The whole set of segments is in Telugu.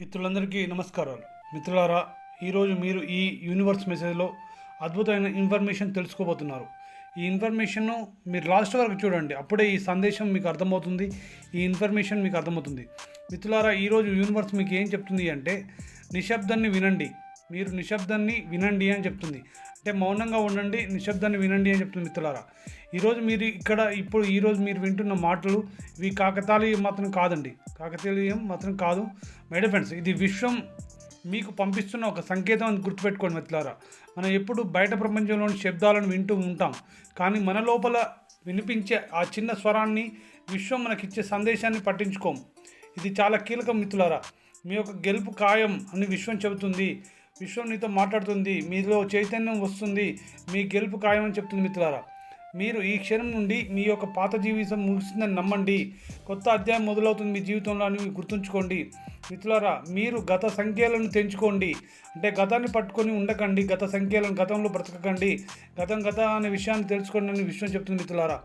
మిత్రులందరికీ నమస్కారాలు. మిత్రులారా ఈరోజు మీరు ఈ యూనివర్స్ మెసేజ్లో అద్భుతమైన ఇన్ఫర్మేషన్ తెలుసుకోబోతున్నారు. ఈ ఇన్ఫర్మేషన్ను మీరు లాస్ట్ వరకు చూడండి. అప్పుడే ఈ సందేశం మీకు అర్థమవుతుంది. ఈ ఇన్ఫర్మేషన్ మీకు అర్థమవుతుంది. మిత్రులారా ఈరోజు యూనివర్స్ మీకు ఏం చెప్తుంది అంటే నిశ్శబ్దాన్ని వినండి. మీరు నిశ్శబ్దాన్ని వినండి అని చెప్తుంది. అంటే మౌనంగా ఉండండి నిశ్శబ్దాన్ని వినండి అని చెప్తుంది మిత్రులారా. ఈరోజు మీరు ఇక్కడ ఇప్పుడు ఈరోజు మీరు వింటున్న మాటలు ఇవి కాకతాళీయం మాత్రం కాదండి. కాకతాళీయం మాత్రం కాదు. మై ఫ్రెండ్స్ ఇది విశ్వం మీకు పంపిస్తున్న ఒక సంకేతం అని గుర్తుపెట్టుకోండి మిత్రులారా. మనం ఎప్పుడు బయట ప్రపంచంలోని శబ్దాలను వింటూ ఉంటాం. కానీ మన లోపల వినిపించే ఆ చిన్న స్వరాన్ని విశ్వం మనకిచ్చే సందేశాన్ని పట్టించుకోం. ఇది చాలా కీలకం మిత్రులారా. మీ యొక్క గెలుపు ఖాయం అని విశ్వం చెబుతుంది. విశ్వం నీతో మాట్లాడుతుంది. మీలో చైతన్యం వస్తుంది. మీ గెలుపు ఖాయం అని చెప్తుంది మిత్రులారా. మీరు ఈ క్షణం నుండి మీ యొక్క పాత జీవితం ముగిసిందని నమ్మండి. కొత్త అధ్యాయం మొదలవుతుంది మీ జీవితంలో అని గుర్తుంచుకోండి. మిత్రులారా మీరు గత సంఖ్యలను తెంచుకోండి. అంటే గతాన్ని పట్టుకొని ఉండకండి. గత సంఖ్యలను గతంలో బ్రతకకండి. గతం గత అనే విషయాన్ని తెలుసుకోండి అని విషయం చెప్తుంది మిత్రులారా.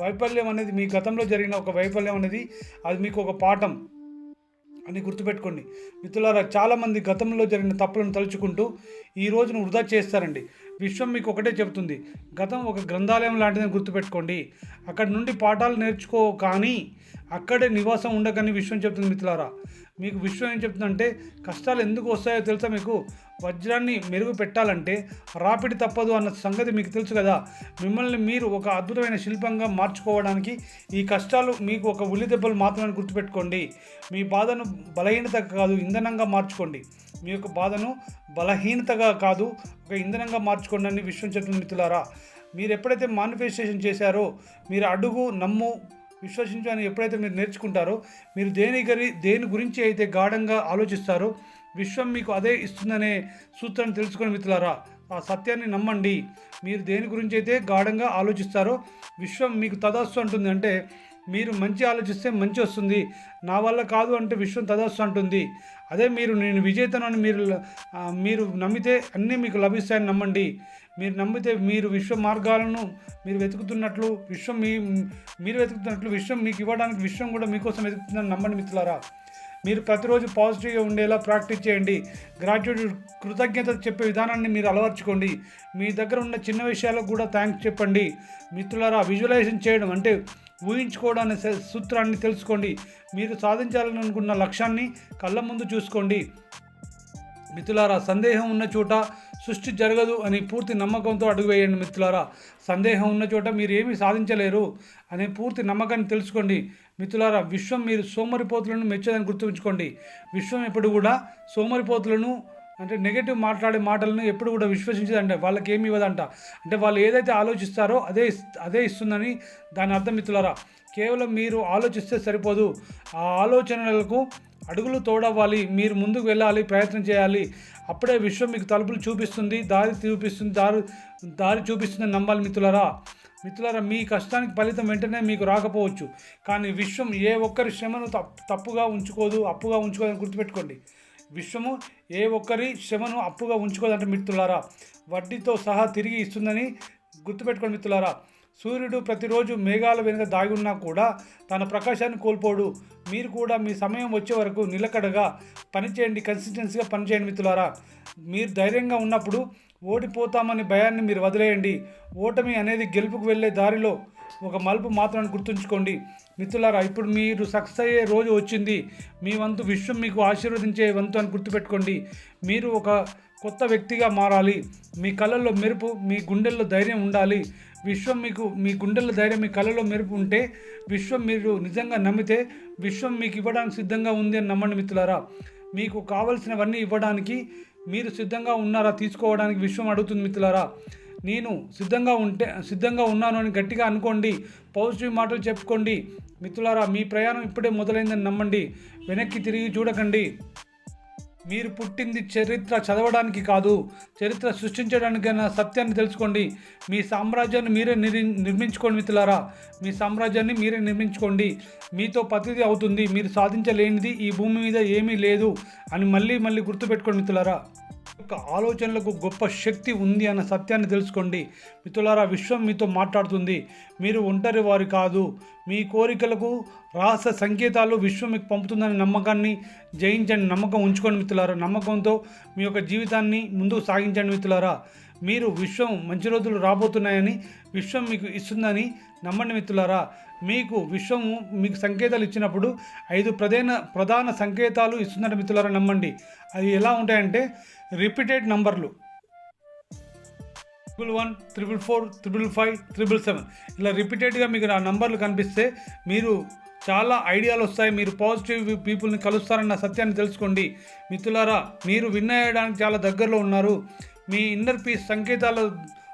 వైఫల్యం అనేది మీ గతంలో జరిగిన ఒక వైఫల్యం అనేది అది మీకు ఒక పాఠం. అని గుర్తుపెట్టుకోండి. మిత్రులారా చాలామంది గతంలో జరిగిన తప్పులను తలుచుకుంటూ ఈ రోజును వృధా చేస్తారండి. విశ్వం మీకు ఒకటే చెబుతుంది. గతం ఒక గ్రంథాలయం లాంటిదని గుర్తుపెట్టుకోండి. అక్కడి నుండి పాఠాలు నేర్చుకో కానీ అక్కడే నివాసం ఉండకని విశ్వం చెప్తుంది మిత్రులారా. మీకు విశ్వం ఏం చెప్తుందంటే కష్టాలు ఎందుకు వస్తాయో తెలుసా మీకు? వజ్రాన్ని మెరుగు పెట్టాలంటే రాపిడి తప్పదు అన్న సంగతి మీకు తెలుసు కదా. మిమ్మల్ని మీరు ఒక అద్భుతమైన శిల్పంగా మార్చుకోవడానికి ఈ కష్టాలు మీకు ఒక ఉల్లి దెబ్బలు మాత్రమే గుర్తుపెట్టుకోండి. మీ బాధను బలహీనత కాదు ఇంధనంగా మార్చుకోండి. మీ యొక్క బాధను బలహీనతగా కాదు ఒక ఇంధనంగా మార్చుకోండి అని విశ్వం చెప్తుంది మిత్రులారా. మీరు ఎప్పుడైతే మానిఫెస్టేషన్ చేశారో మీరు అడుగు నమ్ము విశ్వసించు అని ఎప్పుడైతే మీరు నేర్చుకుంటారో మీరు దేని గరి దేని గురించి అయితే గాఢంగా ఆలోచిస్తారో విశ్వం మీకు అదే ఇస్తుందనే సూత్రాన్ని తెలుసుకొని మిత్రులారా ఆ సత్యాన్ని నమ్మండి. మీరు దేని గురించి అయితే గాఢంగా ఆలోచిస్తారో విశ్వం మీకు తదస్సు అంటుంది అంటే మీరు మంచి ఆలోచిస్తే మంచి వస్తుంది. నా వల్ల కాదు అంటే విశ్వం తదస్సు అంటుంది. అదే మీరు నేను విజేతను అని మీరు మీరు నమ్మితే అన్నీ మీకు లభిస్తాయని నమ్మండి. మీరు నమ్మితే మీరు విశ్వ మార్గాలను మీరు వెతుకుతున్నట్లు విశ్వం మీ మీరు వెతుకుతున్నట్లు విశ్వం మీకు ఇవ్వడానికి విశ్వం కూడా మీకోసం వెతుకుతుందని నమ్మండి మిత్రులారా. మీరు ప్రతిరోజు పాజిటివ్గా ఉండేలా ప్రాక్టీస్ చేయండి. గ్రాడ్యుయేట్ కృతజ్ఞత చెప్పే విధానాన్ని మీరు అలవర్చుకోండి. మీ దగ్గర ఉన్న చిన్న విషయాలకు కూడా థ్యాంక్స్ చెప్పండి. మిత్రులారా విజువలైజేషన్ చేయడం అంటే ఊహించుకోవడానికి సూత్రాన్ని తెలుసుకోండి. మీరు సాధించాలని అనుకున్న లక్ష్యాన్ని కళ్ళ ముందు చూసుకోండి. మిత్రులారా సందేహం ఉన్న చోట సృష్టి జరగదు అని పూర్తి నమ్మకంతో అడుగు వేయండి మిత్రులారా. సందేహం ఉన్న చోట మీరు ఏమీ సాధించలేరు అనే పూర్తి నమ్మకాన్ని తెలుసుకోండి. మిత్రులారా విశ్వం మీరు సోమరిపోతులను మెచ్చదని గుర్తుంచుకోండి. విశ్వం ఎప్పుడు కూడా సోమరిపోతులను అంటే నెగటివ్ మాట్లాడే మాటలను ఎప్పుడు కూడా విశ్వసించదంట వాళ్ళకి ఏమి ఇవ్వదంట. అంటే వాళ్ళు ఏదైతే ఆలోచిస్తారో అదే ఇస్- అదే ఇస్తుందని దాని అర్థం మిత్రులారా. కేవలం మీరు ఆలోచిస్తే సరిపోదు. ఆ ఆలోచనలకు అడుగులు తోడవ్వాలి మీరు ముందుకు వెళ్ళాలి ప్రయత్నం చేయాలి. అప్పుడే విశ్వం మీకు తలుపులు చూపిస్తుంది దారి చూపిస్తుంది దారి దారి చూపిస్తుందని నమ్మాలి మిత్రులరా. మిత్రులారా మీ కష్టానికి ఫలితం వెంటనే మీకు రాకపోవచ్చు. కానీ విశ్వం ఏ ఒక్కరి శ్రమను తప్పుగా ఉంచుకోదు అప్పుగా ఉంచుకోదని గుర్తుపెట్టుకోండి. విశ్వము ఏ ఒక్కరి శ్రమను అప్పుగా ఉంచుకోదంటే మిత్రులారా వడ్డీతో సహా తిరిగి ఇస్తుందని గుర్తుపెట్టుకోండి మిత్రులారా. సూర్యుడు ప్రతిరోజు మేఘాల వెనుక దాగి ఉన్నా కూడా తన ప్రకాశాన్ని కోల్పోడు. మీరు కూడా మీ సమయం వచ్చే వరకు నిలకడగా పనిచేయండి కన్సిస్టెన్సీగా పనిచేయండి మిత్రులారా. మీరు ధైర్యంగా ఉన్నప్పుడు ఓడిపోతామని భయాన్ని మీరు వదిలేయండి. ఓటమి అనేది గెలుపుకు వెళ్ళే దారిలో ఒక మలుపు మాత్రం గుర్తుంచుకోండి. మిత్రులారా ఇప్పుడు మీరు సక్సెస్ అయ్యే రోజు వచ్చింది. మీ వంతు విశ్వం మీకు ఆశీర్వదించే వంతు అని గుర్తుపెట్టుకోండి. మీరు ఒక కొత్త వ్యక్తిగా మారాలి. మీ కళల్లో మెరుపు మీ గుండెల్లో ధైర్యం ఉండాలి. విశ్వం మీకు మీ గుండెల్లో ధైర్యం మీ కళలో మెరుపు ఉంటే విశ్వం మీరు నిజంగా నమ్మితే విశ్వం మీకు ఇవ్వడానికి సిద్ధంగా ఉంది అని నమ్మండి మిత్రులారా. మీకు కావలసినవన్నీ ఇవ్వడానికి మీరు సిద్ధంగా ఉన్నారా? తీసుకోవడానికి విశ్వం అడుగుతుంది మిత్రులారా. నేను సిద్ధంగా ఉంటే సిద్ధంగా ఉన్నాను అని గట్టిగా అనుకోండి పాజిటివ్ మాటలు చెప్పుకోండి. మిత్రులారా మీ ప్రయాణం ఇప్పుడే మొదలైందని నమ్మండి. వెనక్కి తిరిగి చూడకండి. మీరు పుట్టింది చరిత్ర చదవడానికి కాదు చరిత్ర సృష్టించడానికైనా సత్యాన్ని తెలుసుకోండి. మీ సామ్రాజ్యాన్ని మీరే నిర్ నిర్మించుకోండి మిత్రులారా. మీ సామ్రాజ్యాన్ని మీరే నిర్మించుకోండి. మీతో ప్రతిదీ అవుతుంది మీరు సాధించలేనిది ఈ భూమి మీద ఏమీ లేదు అని మళ్ళీ మళ్ళీ గుర్తుపెట్టుకోండి మిత్రులారా. యొక్క ఆలోచనలకు గొప్ప శక్తి ఉంది అన్న సత్యాన్ని తెలుసుకోండి. మిత్రులారా విశ్వం మీతో మాట్లాడుతుంది. మీరు ఒంటరి వారు కాదు. మీ కోరికలకు రహస్య సంకేతాలు విశ్వం మీకు పంపుతుందనే నమ్మకాన్ని జయించండి నమ్మకం ఉంచుకోండి మిత్రులారా. నమ్మకంతో మీ యొక్క జీవితాన్ని ముందుకు సాగించండి మిత్రులారా. మీరు విశ్వం మంచి రోజులు రాబోతున్నాయని విశ్వం మీకు ఇస్తుందని నమ్మండి మిత్రులారా. మీకు విశ్వం మీకు సంకేతాలు ఇచ్చినప్పుడు ఐదు ప్రధాన ప్రధాన సంకేతాలు ఇస్తుందంటే మిత్రులారా నమ్మండి. అవి ఎలా ఉంటాయంటే రిపీటెడ్ నంబర్లు. Triple one triple four triple five triple seven. ఇలా రిపీటెడ్గా మీకు ఆ నంబర్లు కనిపిస్తే మీరు చాలా ఐడియాలు వస్తాయి. మీరు పాజిటివ్ పీపుల్ని కలుస్తారన్న సత్యాన్ని తెలుసుకోండి. మిత్రులారా మీరు విన్ అయ్యడానికి చాలా దగ్గరలో ఉన్నారు. మీ ఇన్నర్ పీస్ సంకేతాల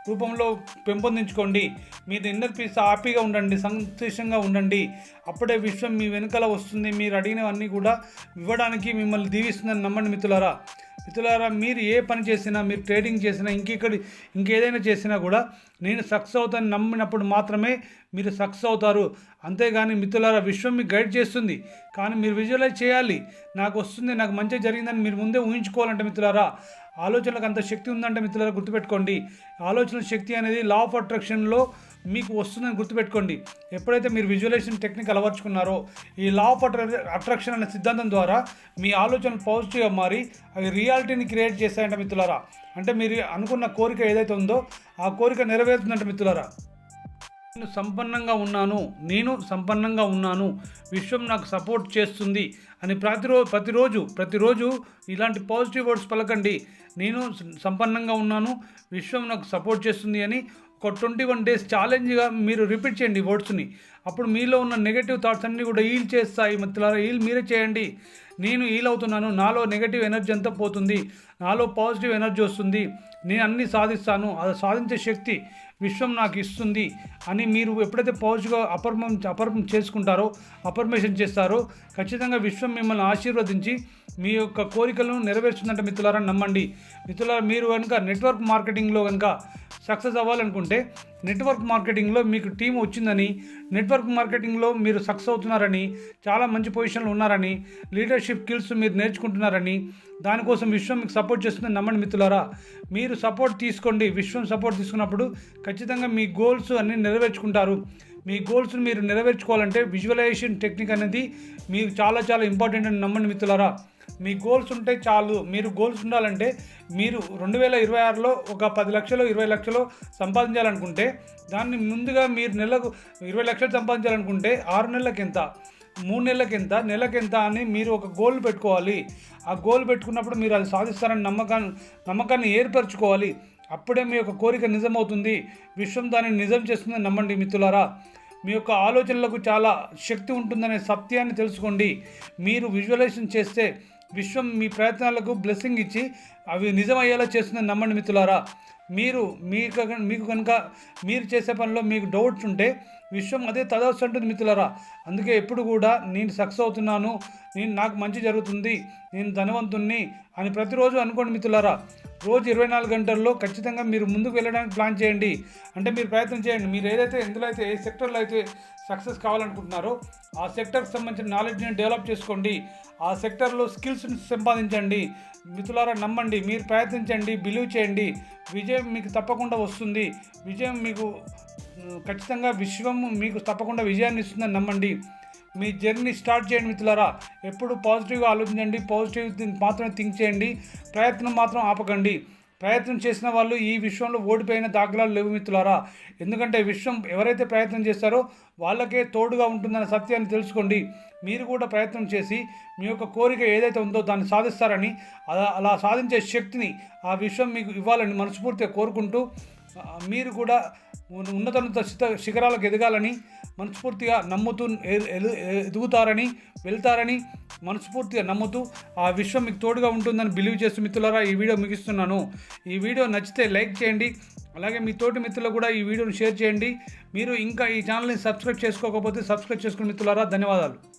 రూపంలో పెంపొందించుకోండి. మీ ఇన్నర్ పీస్ హ్యాపీగా ఉండండి సంతోషంగా ఉండండి. అప్పుడే విశ్వం మీ వెనుకల వస్తుంది. మీరు అడిగినవన్నీ కూడా ఇవ్వడానికి మిమ్మల్ని దీవిస్తుందని నమ్మండి మిత్రులారా. మిత్రులారా మీరు ఏ పని చేసినా మీరు ట్రేడింగ్ చేసినా ఇంకెక్కడి ఇంకేదైనా చేసినా కూడా నేను సక్సెస్ అవుతాను నమ్మినప్పుడు మాత్రమే మీరు సక్సెస్ అవుతారు. అంతేగాని మిత్రులారా విశ్వం మీకు గైడ్ చేస్తుంది. కానీ మీరు విజువలైజ్ చేయాలి. నాకు వస్తుంది నాకు మంచి జరిగిందని మీరు ముందే ఊహించుకోవాలంటే మిత్రులారా ఆలోచనలకు అంత శక్తి ఉందంటే మిత్రులారా గుర్తుపెట్టుకోండి. ఆలోచన శక్తి అనేది లా ఆఫ్ అట్రాక్షన్లో మీకు వస్తుందని గుర్తుపెట్టుకోండి. ఎప్పుడైతే మీరు విజువలైజేషన్ టెక్నిక్ అలవర్చుకున్నారో ఈ లా ఆఫ్ అట్రాక్షన్ అనే సిద్ధాంతం ద్వారా మీ ఆలోచనలు పాజిటివ్గా మారి అవి రియాలిటీని క్రియేట్ చేస్తాయంట మిత్రులారా. అంటే మీరు అనుకున్న కోరిక ఏదైతే ఉందో ఆ కోరిక నెరవేరుతుందంట మిత్రులారా. నేను సంపన్నంగా ఉన్నాను నేను సంపన్నంగా ఉన్నాను విశ్వం నాకు సపోర్ట్ చేస్తుంది అని ప్రతిరోజు ప్రతిరోజు ప్రతిరోజు ఇలాంటి పాజిటివ్ వర్డ్స్ పలకండి. నేను సంపన్నంగా ఉన్నాను విశ్వం నాకు సపోర్ట్ చేస్తుంది అని ఒక ట్వంటీ వన్ డేస్ ఛాలెంజ్గా మీరు రిపీట్ చేయండి వర్డ్స్ని అప్పుడు మీలో ఉన్న నెగటివ్ థాట్స్ అన్నీ కూడా హీల్ చేస్తాయి. మిత్రులారా హీల్ మీరే చేయండి. నేను హీల్ అవుతున్నాను నాలో నెగటివ్ ఎనర్జీ అంతా పోతుంది నాలో పాజిటివ్ ఎనర్జీ వస్తుంది. నేను అన్నీ సాధిస్తాను అది సాధించే శక్తి విశ్వం నాకు ఇస్తుంది అని మీరు ఎప్పుడైతే పాజిటివ్గా అపర్మం అపర్మం చేసుకుంటారో అపర్మేషన్ చేస్తారో ఖచ్చితంగా విశ్వం మిమ్మల్ని ఆశీర్వదించి మీ యొక్క కోరికలను నెరవేర్చుందంటే మిత్రులారా నమ్మండి. మిత్రులారా మీరు కనుక నెట్వర్క్ మార్కెటింగ్లో కనుక సక్సెస్ అవ్వాలనుకుంటే నెట్వర్క్ మార్కెటింగ్లో మీకు టీం వచ్చిందని నెట్వర్క్ మార్కెటింగ్లో మీరు సక్సెస్ అవుతున్నారని చాలా మంచి పొజిషన్లో ఉన్నారని లీడర్షిప్ స్కిల్స్ మీరు నేర్చుకుంటున్నారని దానికోసం విశ్వం మీకు సపోర్ట్ చేస్తుందని నమ్మండి మిత్రులారా. మీరు సపోర్ట్ తీసుకోండి. విశ్వం సపోర్ట్ తీసుకున్నప్పుడు ఖచ్చితంగా మీ గోల్స్ అన్నీ నెరవేర్చుకుంటారు. మీ గోల్స్ని మీరు నెరవేర్చుకోవాలంటే విజువలైజేషన్ టెక్నిక్ అనేది మీకు చాలా చాలా ఇంపార్టెంట్ అని నమ్మండి మిత్రులారా. మీ గోల్స్ ఉంటే చాలు. మీరు గోల్స్ ఉండాలంటే మీరు రెండు వేల ఇరవై ఆరులో ఒక పది లక్షలు ఇరవై లక్షలు సంపాదించాలనుకుంటే దాన్ని ముందుగా మీరు నెలకు ఇరవై లక్షలు సంపాదించాలనుకుంటే ఆరు నెలలకి ఎంత మూడు నెలలకి ఎంత నెలకి ఎంత అని మీరు ఒక గోల్ పెట్టుకోవాలి. ఆ గోల్ పెట్టుకున్నప్పుడు మీరు అది సాధిస్తారని నమ్మకాన్ని నమ్మకాన్ని ఏర్పరచుకోవాలి. అప్పుడే మీ యొక్క కోరిక నిజమవుతుంది. విశ్వం దానిని నిజం చేస్తుందని నమ్మండి మిత్రులారా. మీ యొక్క ఆలోచనలకు చాలా శక్తి ఉంటుందనే సత్యాన్ని తెలుసుకోండి. మీరు విజువలైజేషన్ చేస్తే విశ్వం మీ ప్రయత్నాలకు బ్లెస్సింగ్ ఇచ్చి అవి నిజమయ్యేలా చేస్తుందని నమ్మండి మిత్రులారా. మీరు మీకు మీకు కనుక మీరు చేసే పనిలో మీకు డౌట్స్ ఉంటే విశ్వం అదే తదవస్తు అంటుంది మిత్రులరా. అందుకే ఎప్పుడు కూడా నేను సక్సెస్ అవుతున్నాను నేను నాకు మంచి జరుగుతుంది నేను ధనవంతుణ్ణి అని ప్రతిరోజు అనుకోండి మిత్రులారా. రోజు ఇరవై నాలుగు గంటల్లో ఖచ్చితంగా మీరు ముందుకు వెళ్ళడానికి ప్లాన్ చేయండి. అంటే మీరు ప్రయత్నం చేయండి. మీరు ఏదైతే ఎందులో అయితే ఏ సెక్టర్లో అయితే సక్సెస్ కావాలనుకుంటున్నారో ఆ సెక్టర్కి సంబంధించిన నాలెడ్జ్ని డెవలప్ చేసుకోండి. ఆ సెక్టర్లో స్కిల్స్ని సంపాదించండి. మిత్రులారా నమ్మండి. మీరు ప్రయత్నించండి. బిలీవ్ చేయండి. విజయం మీకు తప్పకుండా వస్తుంది. విజయం మీకు ఖచ్చితంగా విశ్వం మీకు తప్పకుండా విజయాన్ని ఇస్తుందని నమ్మండి. మీ జర్నీ స్టార్ట్ చేయండి మిత్రులారా. ఎప్పుడు పాజిటివ్గా ఆలోచించండి. పాజిటివ్ మాత్రమే థింక్ చేయండి. ప్రయత్నం మాత్రం ఆపకండి. ప్రయత్నం చేసిన వాళ్ళు ఈ విశ్వంలో ఓడిపోయిన దాఖలాలు లేవు మిత్రులారా. ఎందుకంటే విశ్వం ఎవరైతే ప్రయత్నం చేస్తారో వాళ్ళకే తోడుగా ఉంటుందన్న సత్యాన్ని తెలుసుకోండి. మీరు కూడా ప్రయత్నం చేసి మీ యొక్క కోరిక ఏదైతే ఉందో దాన్ని సాధిస్తారని అలా అలా సాధించే శక్తిని ఆ విశ్వం మీకు ఇవ్వాలని మనస్ఫూర్తిగా కోరుకుంటూ మీరు కూడా ఉన్నతోన్నత శిత- శిఖరాలకు ఎదగాలని మనస్ఫూర్తిగా నమ్ముతూ ఎదుగుతారని వెళ్తారని మనస్ఫూర్తిగా నమ్ముతూ ఆ విశ్వం మీకు తోడుగా ఉంటుందని బిలీవ్ చేస్తూ మిత్రులారా ఈ వీడియో ముగిస్తున్నాను. ఈ వీడియో నచ్చితే లైక్ చేయండి. అలాగే మీ తోటి మిత్రులకు కూడా ఈ వీడియోను షేర్ చేయండి. మీరు ఇంకా ఈ ఛానల్ని సబ్స్క్రైబ్ చేసుకోకపోతే సబ్స్క్రైబ్ చేసుకుని మిత్రులారా ధన్యవాదాలు.